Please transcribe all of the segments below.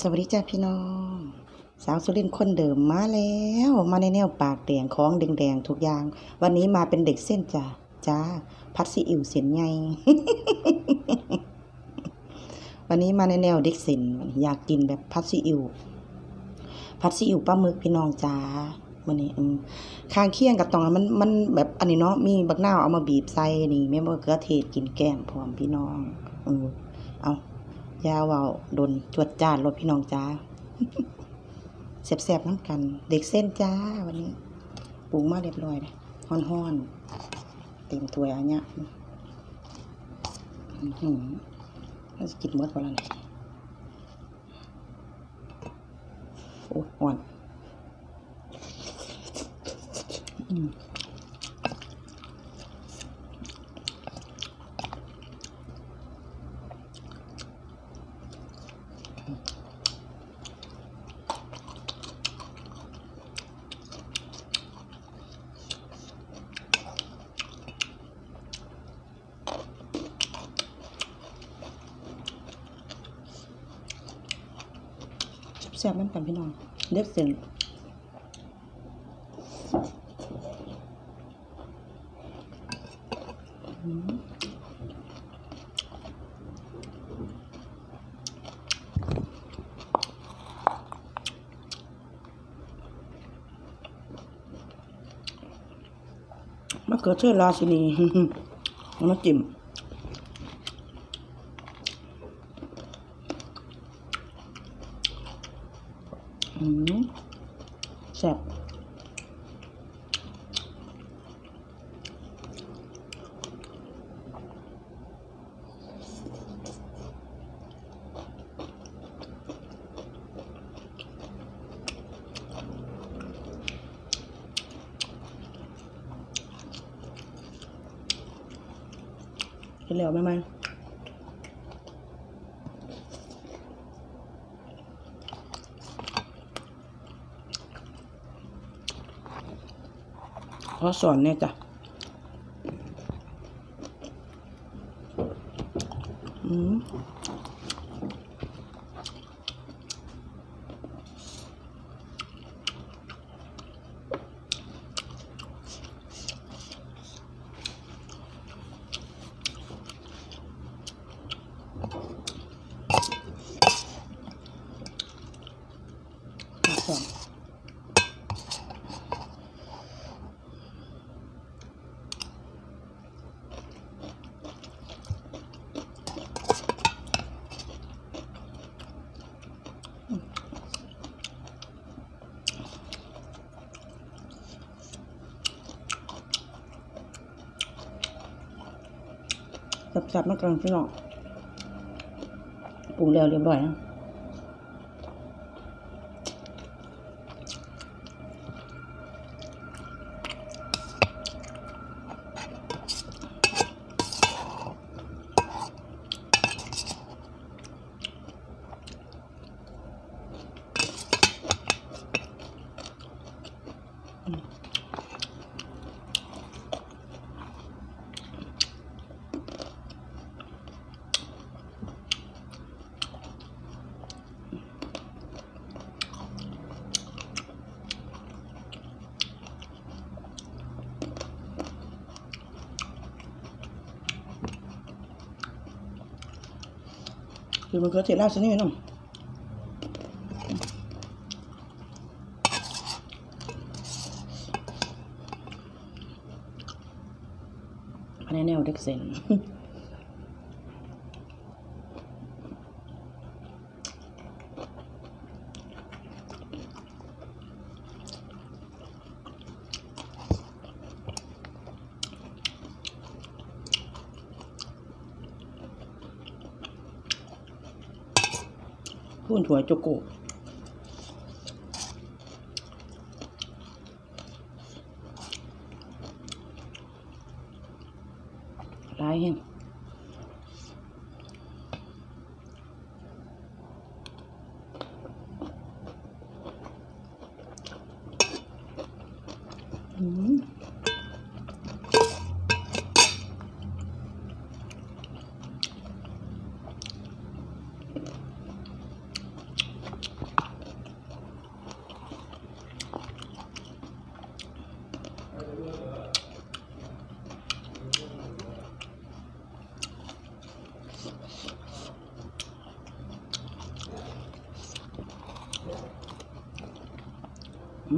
สวัสดีจ้าพี่น้อง สาวสุรินคนเดิมมาแล้ว มาในแนวปากแดงของแดงๆทุกอย่าง วันนี้มาเป็นเด็กเส้นจ้าจ้าพัดซีอิ๋วเส้นใหญ่วันนี้มาในแนวเด็กเส้นอยากกินแบบพัดซีอิ๋วพัดซีอิ๋วปลาหมึกพี่น้องจ้าวันนี้ข้างเคียงกับตองมันมันแบบอันนี้เนาะมีบักนาเอามาบีบใส่นี่แม่มะเขือเทศกินแก้มพร้อมพี่น้องเออเอา ยาวเอาโดนจวดจานรถพี่น้องจ้าแซ่บๆน้ำกัน เด็กเส้นจ้าวันนี้ปรุงมาเรียบร้อยเลยฮ้อนๆ เต็มถ้วยอันเนี้ยอื้อหือเราจะกินมื่อวันละเนี่ยโอ้ห่อน อืม แซ่บๆน้ำกันพี่น้องเด็กเส้นอืมะเขือเทศราชินีมาจิ้ม แซ่บกินแล้วไหมไหม ขอสอนเนี่ยจ้ะ สับๆมากกลางพี่น้องปรุงแล้วเรียบร้อยนะ คือมันเขือเทศราชนีน้องอันนี้แนวเด็กเซน พูนถั่วโจโกลายแห้งอืม อื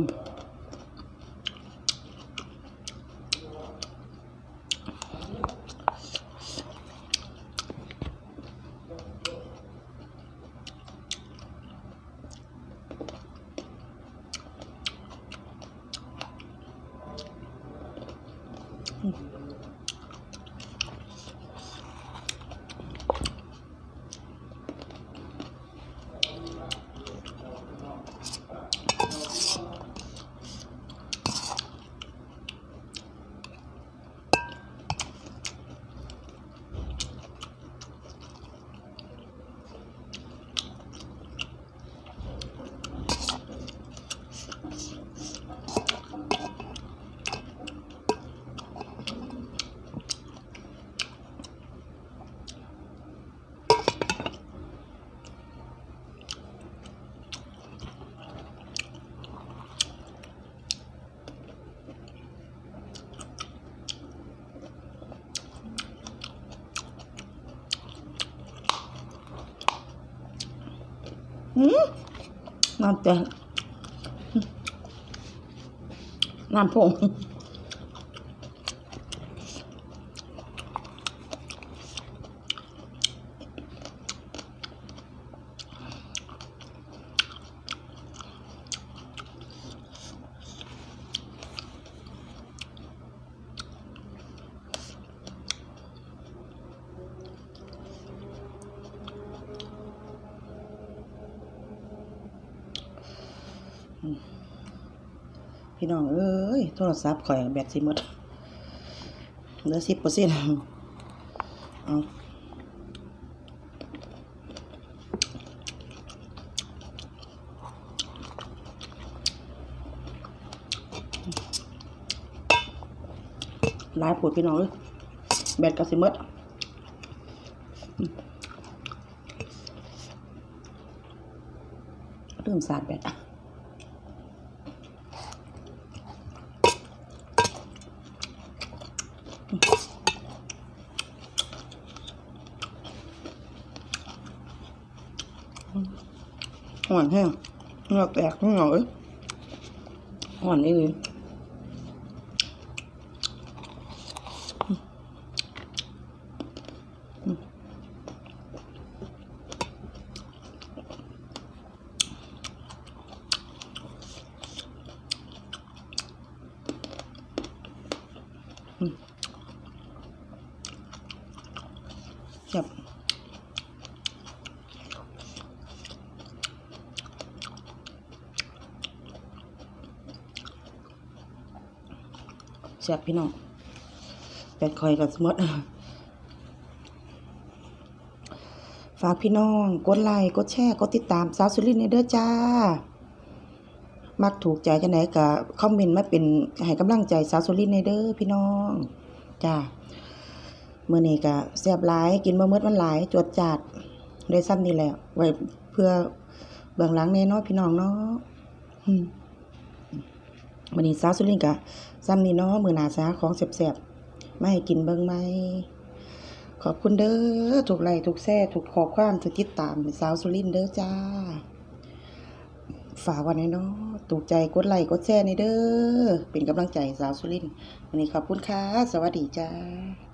น้ำแตงน้ำผง พี่น้องเอ้ยโทรศัพท์ข่อยแบตสิหมดเหลือสิบเปอร์เซ็นต์เอาลายผดพี่น้องเอ้ยแบตก็สิหมดลืมสาดแบต ห่อนแห้งเหงือกแตกเหงาเอ้ยห่อนนี่เลยจับ แซ่บพี่น้องแปดคอยกับสมดฝากพี่น้อง กดไลค์กดแชร์กดติดตามสาวสุรินในเด้อจ้า มักถูกใจจังไหนก็คอมเมนต์มาเป็นให้กำลังใจสาวสุรินในเด้อพี่น้องจ้าเมื้อนี้ก็แซ่บหลายกินบ่หมดมันหลายจวดจาดได้ซ้ำนี่แหละไว้เพื่อเบื้องหลังแน่เนาะพี่น้องเนาะอืมวันนี้สาวสุรินกะ ซ้ำนี่เนาะมือหนาสาของแสบๆไม่ให้กินเบิ้งไหมขอบคุณเด้อถูกไล่ถูกแซ่ถูกขอความถูกติดตามสาวสุรินเด้อจ้า ฝากวันนี้เนาะถูกใจกดไลค์กดแชร์ในเด้อเป็นกำลังใจสาวสุรินวันนี้ขอบคุณค่ะ สวัสดีจ้า